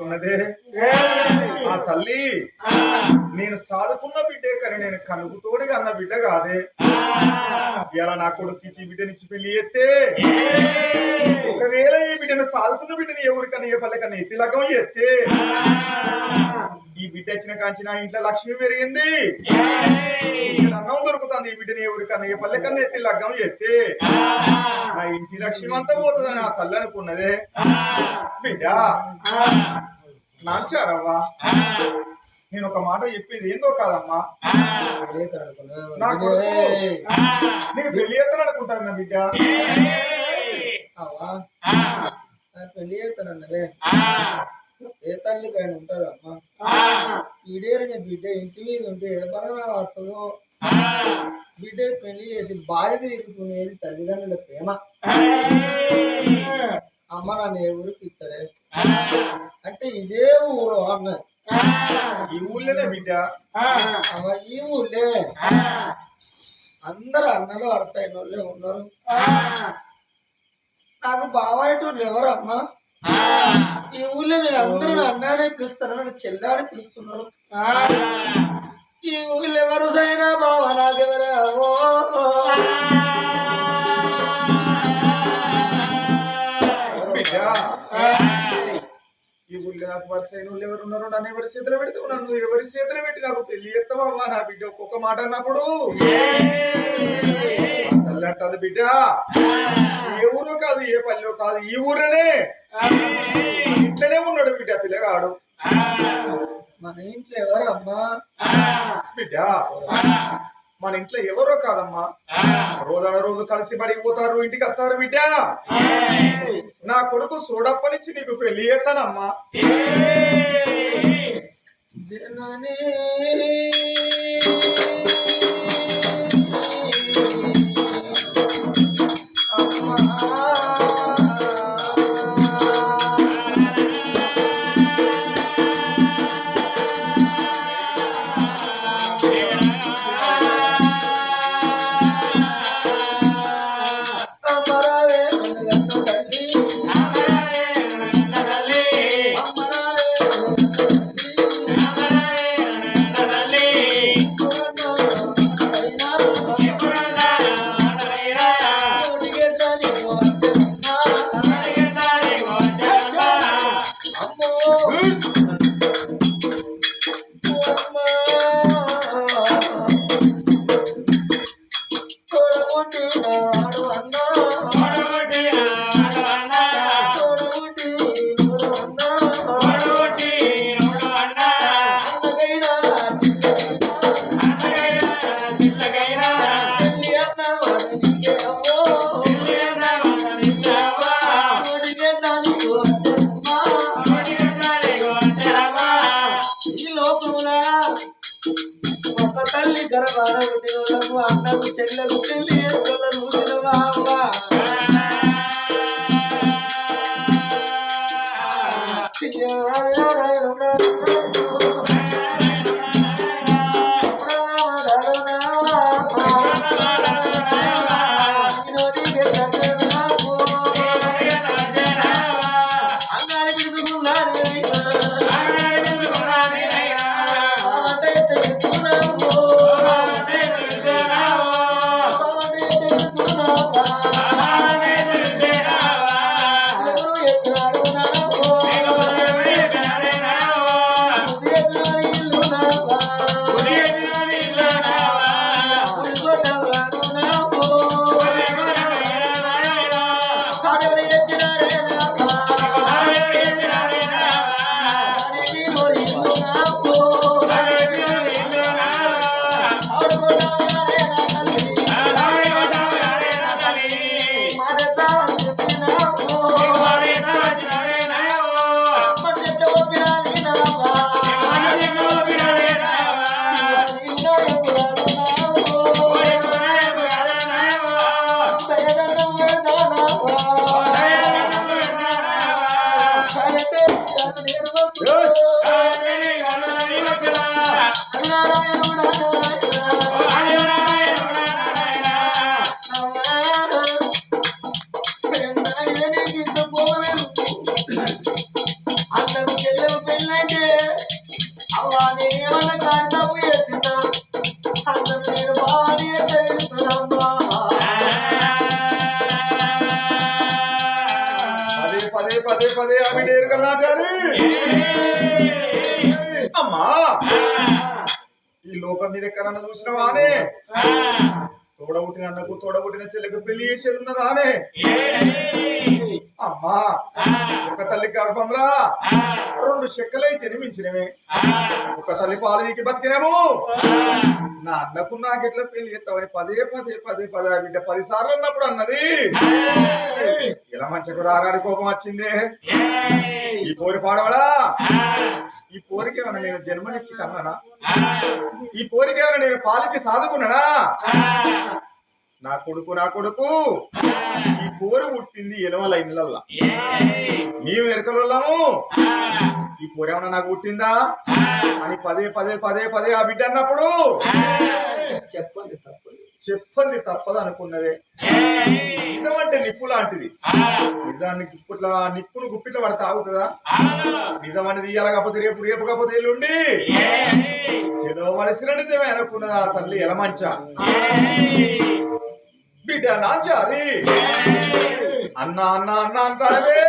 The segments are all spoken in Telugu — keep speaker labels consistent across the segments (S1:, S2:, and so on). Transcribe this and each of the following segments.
S1: అనుకున్నదే ఆ తల్లి నేను సాదుకున్న బిడ్డే కానీ నేను కనుగుతోడిగా అన్న బిడ్డ కాదే. ఇలా నా కొడుకు ఇచ్చి బిడ్డనిచ్చి పెళ్ళి ఎత్తే ఒకవేళ ఈ బిడ్డను సాదుకున్న బిడ్డని ఎవరికన్నా ఏ పల్లెకన్నా ఎత్తి లగ్గం ఎత్తే ఈ బిడ్డ వచ్చిన కాంచి నా ఇంట్లో లక్ష్మి పెరిగింది. అన్నం దొరుకుతుంది ఈ బిడ్డని ఎవరికన్నా ఏ పల్లెకన్నా ఎత్తి లగ్గం ఎత్తే నా ఇంటి లక్ష్మి అంతా పోతుందని ఆ తల్లి అనుకున్నదే. బిడ్డ నాచారవ్వా? నేను ఒక మాట చెప్పేది ఏందో కాదమ్మా. నా కొడుకు. నీకు పెళ్ళి చేస్తాను అనుకుంటాను నా బిడ్డ.
S2: పెళ్ళి చేస్తానన్నదే ఏ తల్లికైనా ఉంటుందమ్మా. ఈడేరిన బిడ్డ ఇంటి మీద ఉంటే ఏ బలనా వస్తుందో బిడ్డ పెళ్ళి చేసి బాధ్యత ఇరుకునేది తల్లిదండ్రుల ప్రేమ. అమ్మ నన్ను ఏ ఊరికి ఇస్తారే అంటే ఇదే ఊరు అన్నది
S1: ఈ ఊళ్ళోనే బిడ్డ.
S2: ఈ ఊళ్ళే అందరు అన్నలు అర్థమైన వాళ్ళే ఉన్నారు. నాకు బావాయిటోళ్ళు ఎవరమ్మా ఈ ఊళ్ళో నేను అందరూ అన్నాడే పిలుస్తాను నన్ను చెల్లాడి పిలుస్తున్నారు. ఈ ఊళ్ళో ఎవరు సైనా బావ నాకెవరావో
S1: బిడ్డ. ఈ ఊళ్ళో నాకు వరుస అయిన వాళ్ళు ఎవరు ఉన్నారో నన్ను ఎవరి చేతిలో పెడితే నన్ను ఎవరి చేతిలో పెట్టి నాకు పెళ్ళి చేస్తావమ్మా నా బిడ్డ? ఒక్కొక్క మాట అన్నప్పుడు. తల్లంటది బిడ్డ. ఏ ఊరో కాదు ఏ పల్లెలో కాదు ఈ ఊరనే ఇంట్లోనే ఉన్నాడు బిడ్డ పిల్లగాడు.
S2: మన ఇంట్లో ఎవరమ్మా?
S1: బిడ్డ. మన ఇంట్లో ఎవరో కాదమ్మా. రోజాన రోజు కలిసి బడికి పోతారు ఇంటికి వస్తారు బిడ్డ. నా కొడుకు సూడప్పనిచ్చి నీకు పెళ్ళి చేస్తానమ్మా. పదే పదే పదే ఆ అమ్మా! ఈ లోకం మీద ఎక్కడన్నా చూసినవానే? తోడబుట్టిన అన్నకు తోడబుట్టిన చెల్లెకు పెళ్ళి చేసేది ఉన్నదానే అమ్మా ఒక తల్లి గర్భంలా? రెండు చెక్కలై జన్మించినవే. ఒక తల్లి పాలు నీకు బతికినాము. నా అన్నకు నాకెట్లా పెళ్ళి చేస్తావని పదే పదే పదే పదే బిడ్డ పది సార్లు అన్నప్పుడు అన్నది. ఇలా మంచకు రాగాడి కోపం వచ్చిందే. ఈ పోరి పాడవడా? ఈ కోరిక ఏమైనా నేను జన్మనిచ్చి కన్నానా ఈ కోరిక ఏమైనా నేను పాలించి సాధుకున్నానా నా కొడుకు నా కొడుకు ఈ కోరి పుట్టింది ఎనవల ఇళ్ళల్లా మేము ఎరకలున్నాము ఈ పోరు ఏమన్నా నాకు పుట్టిందా? అని పదే పదే పదే పదే ఆ బిడ్డ అన్నప్పుడు
S2: చెప్పండి
S1: చెప్పంది తప్పదు అనుకున్నదే నిజం అంటే నిప్పు లాంటిది. నిజానికి ఇప్పట్లా నిప్పును గుప్పిట్లో పడితే ఆగుతుందా నిజం అనేది ఇయ్యాలకపోతే రేపు రేపు కాకపోతే ఎల్లుండి. ఏదో నిజమే అనుకున్నది ఆ తల్లి ఎలమంచ బిడ్డ నాచారి. అన్నా అన్న అన్న అంటాడవే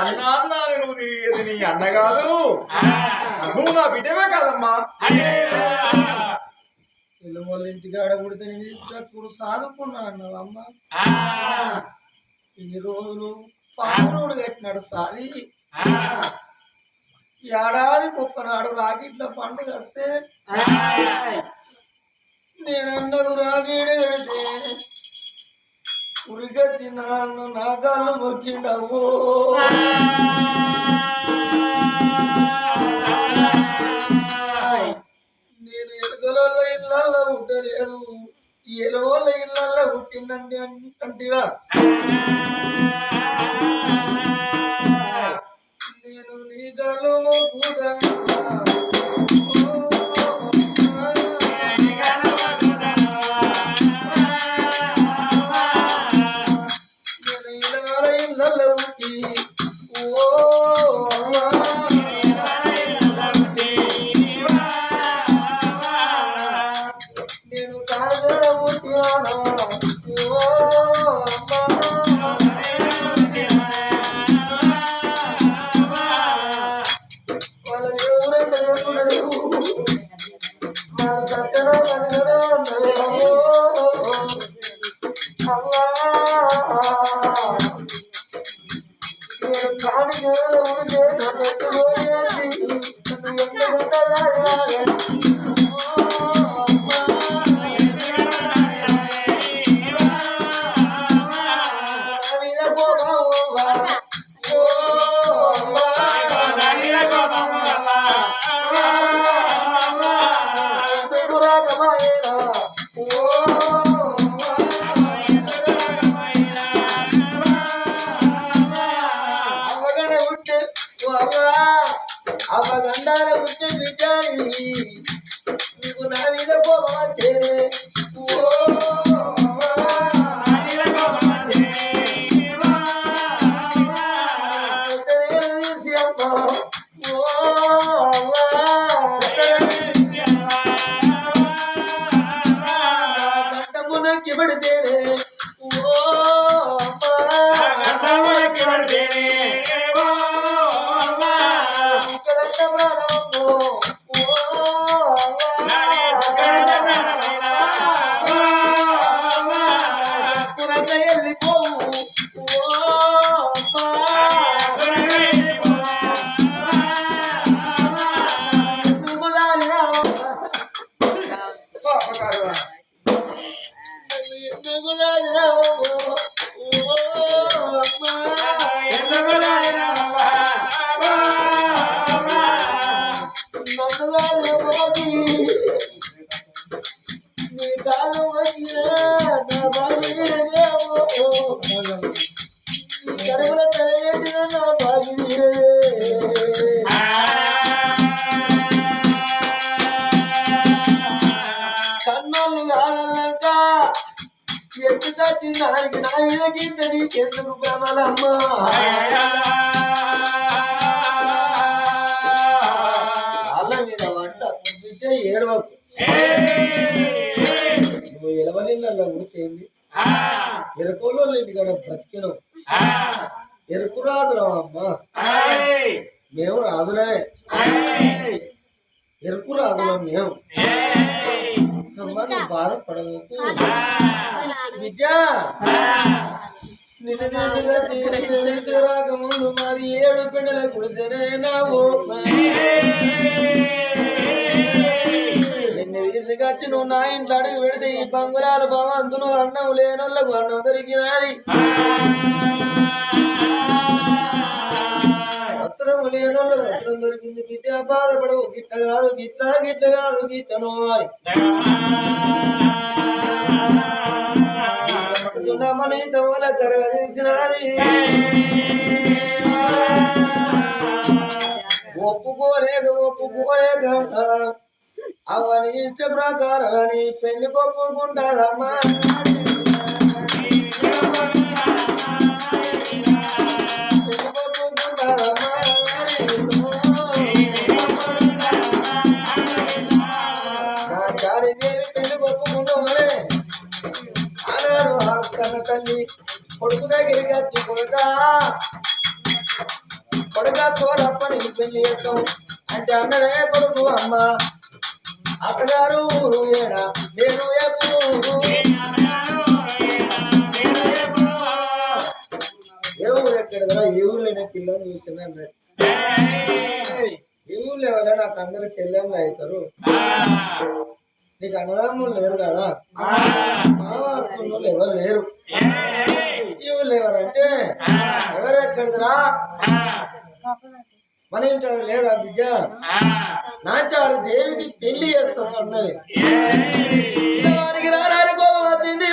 S1: అన్న అన్న నువ్వు తిరిగేది నీ అన్న కాదు. నువ్వు నా బిడ్డవే కాదమ్మా.
S2: పిల్లల వాళ్ళ ఇంటికాడ పుడితే నేను తీసుకొచ్చుకుని సాదుకున్నాను అన్నావు అమ్మ. ఇన్ని రోజులు పాపనోడు కట్టినాడు సాది ఏడాది ఒక్కనాడు రాగిట్ల పండుగ వస్తే నేనన్నకు రాగీడు కడితే ఉరిగతి నాన్న నా మొక్కిండవు. ఎలుకల ఇళ్ళల్లో పుట్టలేదు ఎలువల ఇళ్ళల్లో పుట్టిందండి అంటివా? నేను నీ గలో కూడా కాగడ ఎందుకు ప్రభలమ్మ నువ్వు ఉడికేంది ఇంటికాడ ఎరుకు రాదురా మేము రాదురా ఎరుకు రాదురా మేము అమ్మ నువ్వు బాధపడవకు విద్య రాకముందు మరి ఏడు పిల్లల కుడితేనే నావు నిన్ను నువ్వు నా ఇంట్లో అడుగు పెడితే ఈ బంగురాలు భవంతులు అన్నం లేనోళ్ళకు అన్నం దొరికినది. వస్త్రం లేనోళ్ళకు వస్త్రం దొరికింది. బిడ్డ బాధపడవు. గిట్ట కాదు గిట్ట గిట్ట కాదు గిట్టను సున్నామని తవ్వల కరగదించినది ఒప్పుకోలేక ఒప్పుకోలేక అవని ఇష్ట ప్రకారం అని పెళ్ళి కొప్పుకుంటారమ్మా ఏ ఊరు ఎక్కడ ఏ ఊర్లోనే పిల్లలు చూస్తున్నాను ఏ ఊర్లో ఎవరైనా నాకు అందరు చెల్లెళ్ళు అవుతారు? నీకు అన్నదమ్ములు లేరు కదా? మావాళ్ళు ఎవరు లేరు? ఈ ఊళ్ళో ఎవరంటే ఎవరు ఎక్కడరా? మన ఇంటి అది లేదా బిడ్డ? నాచారు దేవికి పెళ్ళి చేస్తాం అన్నది. పిల్లవాడికి రారాని కోపం వచ్చింది.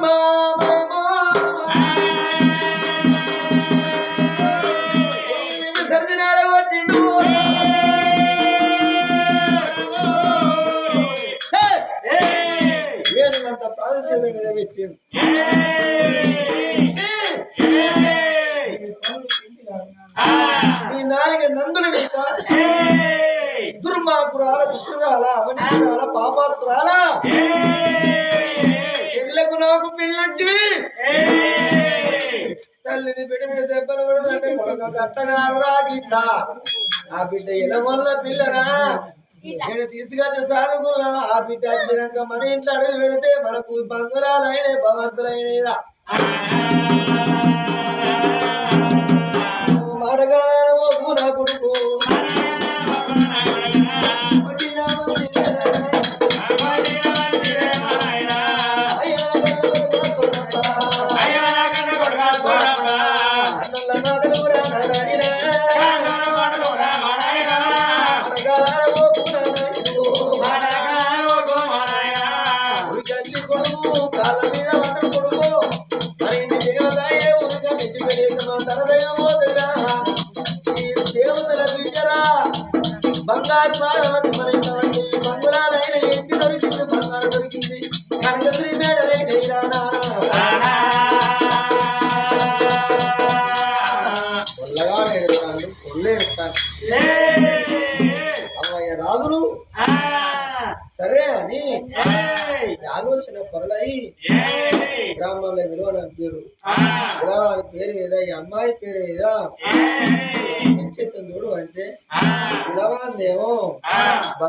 S2: Mom. తల్లిని బిడ్డ మీద దెబ్బలు గిట్ట ఆ బిడ్డ ఇలా వల్ల పిల్లరా నేను తీసుకొచ్చి సాధుకున్నా ఆ బిడ్డ వచ్చినాక మన ఇంట్లో అడుగు పెడితే మనకు బంధురాలైన భవంతులైన మాటగానే ఓ నా కొడుకు.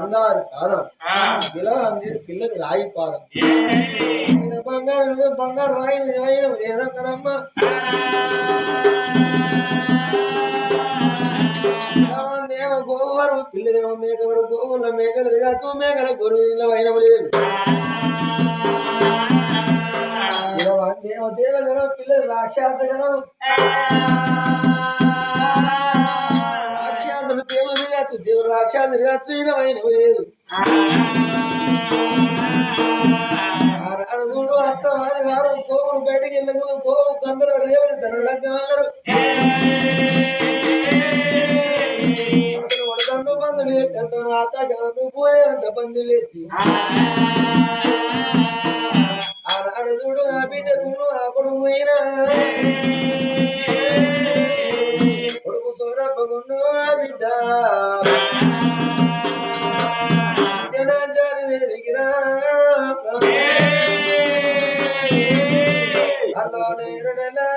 S2: బంగారు. పాదం విలవాంది పిల్లకి రాయి పాదం. బంగారు బంగారు రాయి నిజమైన ఏదంటారమ్మా గోవరు పిల్లలేమో మేకవరు గోవుల మేకలు రిగాతూ మేకల గొర్రెల వైనము లేదు దేవ దేవగణం పిల్లలు రాక్షస దేవుడు కాదు దేవుడు రాక్షసులు కాదు ఈయనమైన లేదు చూడు అత్త వారు కోవులు బయటకు వెళ్ళకు కోవు కొందరు రేవని ధనులంగా వెళ్ళరు వడదండు బంధులు ఎక్కడంతో ఆకాశంలో పోయేంత బంధులేసి ఆనాడు చూడు ఆ బిడ్డకు ఆ కొడుకు అయినా పోగును బిడ్డ
S3: జరిగిరా అల్లో నేరుడలా